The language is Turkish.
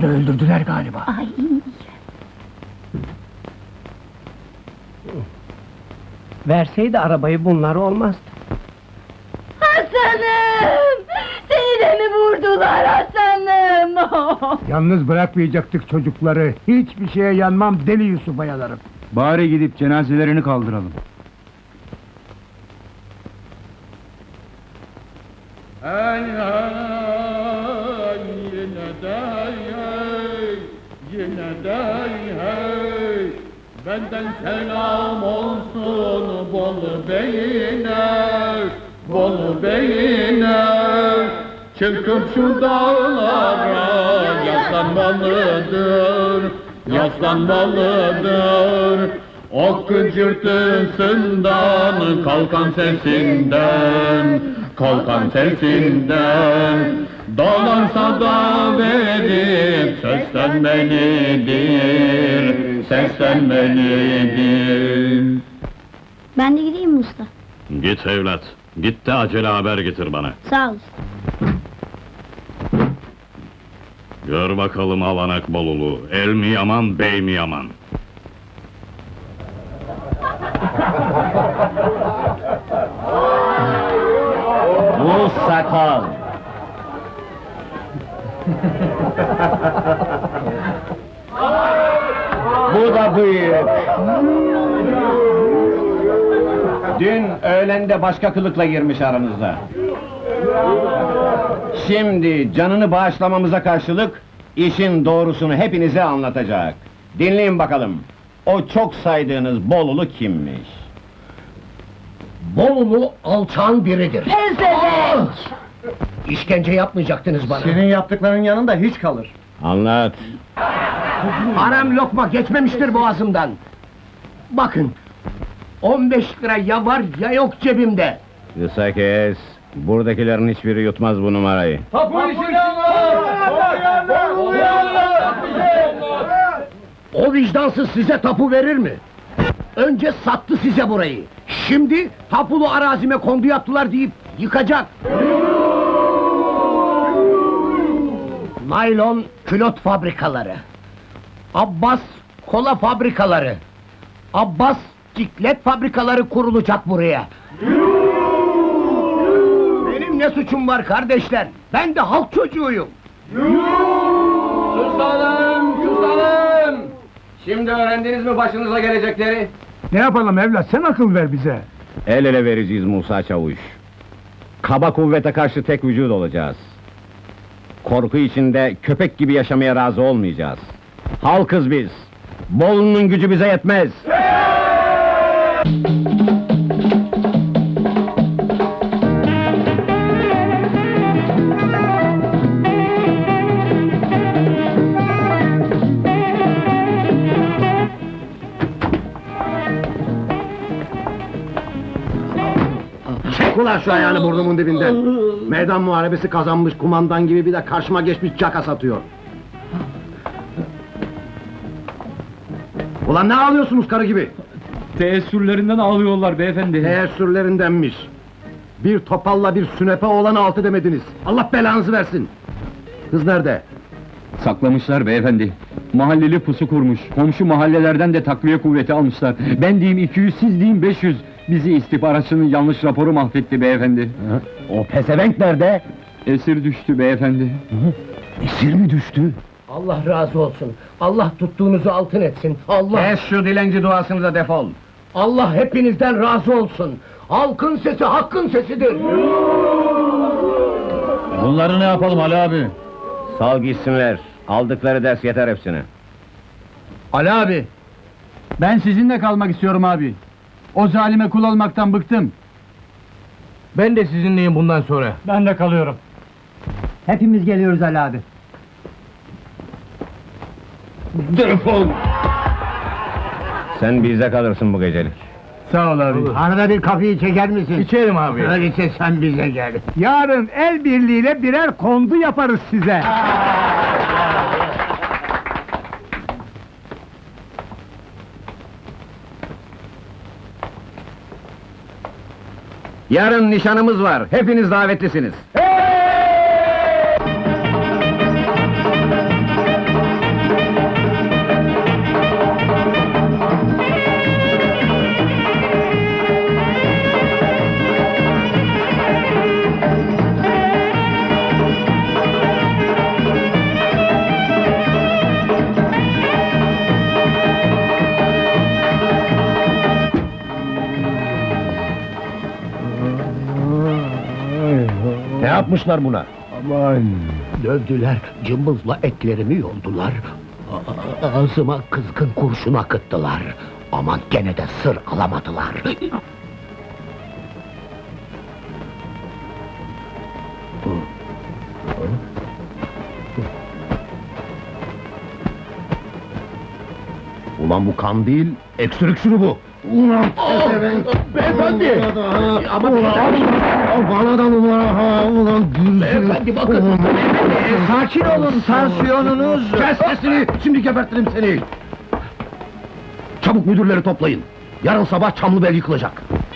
İkisini öldürdüler galiba. Ay. Verseydi arabayı bunlar olmazdı. Hasan'ım! Seni de mi vurdular Hasan'ım? Yalnız bırakmayacaktık çocukları. Hiçbir şeye yanmam deli Yusuf'a yanarım. Bari gidip cenazelerini kaldıralım. Hey de hey. Benden selam olsun bol beyine bol beyine. Çıkıp şu dağlara yaslanmalıdır yaslanmalıdır. O gıcırtısından kalkan sesinden kalkan sesinden Dolansa da verip seslenmelidir Seslenmelidir Ben de gideyim mi usta? Git evlat. Git de acele haber getir bana. Sağ ol. Gör bakalım avanak bolulu. El mi yaman, bey mi yaman? sakal. Bu da bıyık. Dün öğlende başka kılıkla girmiş aranıza. Şimdi canını bağışlamamıza karşılık işin doğrusunu hepinize anlatacak. Dinleyin bakalım. O çok saydığınız Bolulu kimmiş? Bolulu alçağın biridir. Pezevenk! İşkence yapmayacaktınız bana. Senin yaptıkların yanında hiç kalır. Anlat. Haram lokma geçmemiştir boğazımdan. Bakın, 15 lira ya var ya yok cebimde. Kısa kes. Buradakilerin hiçbiri yutmaz bu numarayı. O vicdansız size tapu verir mi? Önce sattı size burayı. Şimdi tapulu arazime kondu yaptılar deyip yıkacak. Naylon külot fabrikaları. Abbas kola fabrikaları. Abbas ciklet fabrikaları kurulacak buraya. Benim ne suçum var kardeşler? Ben de halk çocuğuyum. Susalım, susalım! Şimdi öğrendiniz mi başınıza gelecekleri? Ne yapalım evlat sen akıl ver bize. El ele vereceğiz Musa Çavuş. Kaba kuvvete karşı tek vücut olacağız. Korku içinde köpek gibi yaşamaya razı olmayacağız. Halkız biz. Bolu'nun gücü bize yetmez. Ulan şu ayağını burnumun dibinden. Meydan muharebesi kazanmış kumandan gibi bir de karşıma geçmiş caka satıyor. Ulan ne ağlıyorsunuz karı gibi? Teessürlerinden ağlıyorlar beyefendi. Teessürlerindenmiş. Bir topalla bir sünepe oğlan altı demediniz. Allah belanızı versin. Kız nerede? Saklamışlar beyefendi. Mahalleli pusu kurmuş. Komşu mahallelerden de takviye kuvveti almışlar. Ben diyeyim 200, siz deyin 500. Bizi istihbaratçının yanlış raporu mahvetti beyefendi. O pezevenk nerede? Esir düştü beyefendi. Esir mi düştü? Allah razı olsun. Allah tuttuğunuzu altın etsin. Allah Kes şu dilenci duasını da defol. Allah hepinizden razı olsun. Halkın sesi hakkın sesidir. Bunları ne yapalım Ali abi? Sal gitsinler. Aldıkları ders yeter hepsine. Ali abi. Ben sizinle kalmak istiyorum abi. O zalime kul olmaktan bıktım. Ben de sizinleyim bundan sonra. Ben de kalıyorum. Hepimiz geliyoruz Ali abi. Defol Sen bizde kalırsın bu gecelik. Sağ ol abi. Arada bir kafayı çeker misin? İçerim abi. Öyleyse sen bize gel. Yarın el birliğiyle birer kondu yaparız size. Yarın nişanımız var. Hepiniz davetlisiniz. Yapmışlar buna? Aman! Dövdüler, cımbızla etlerimi yoldular. A- Ağzıma kızgın kurşun akıttılar. Ama gene de sır alamadılar. Ulan bu kan değil, öksürük şurubu. Ulan Beyefendi! Ama bana da Beyefendi bakın! Sakin olun, tansiyonunuz... Kes sesini, şimdi gebertirim seni! Çabuk müdürleri toplayın. Yarın sabah Çamlıbel yıkılacak.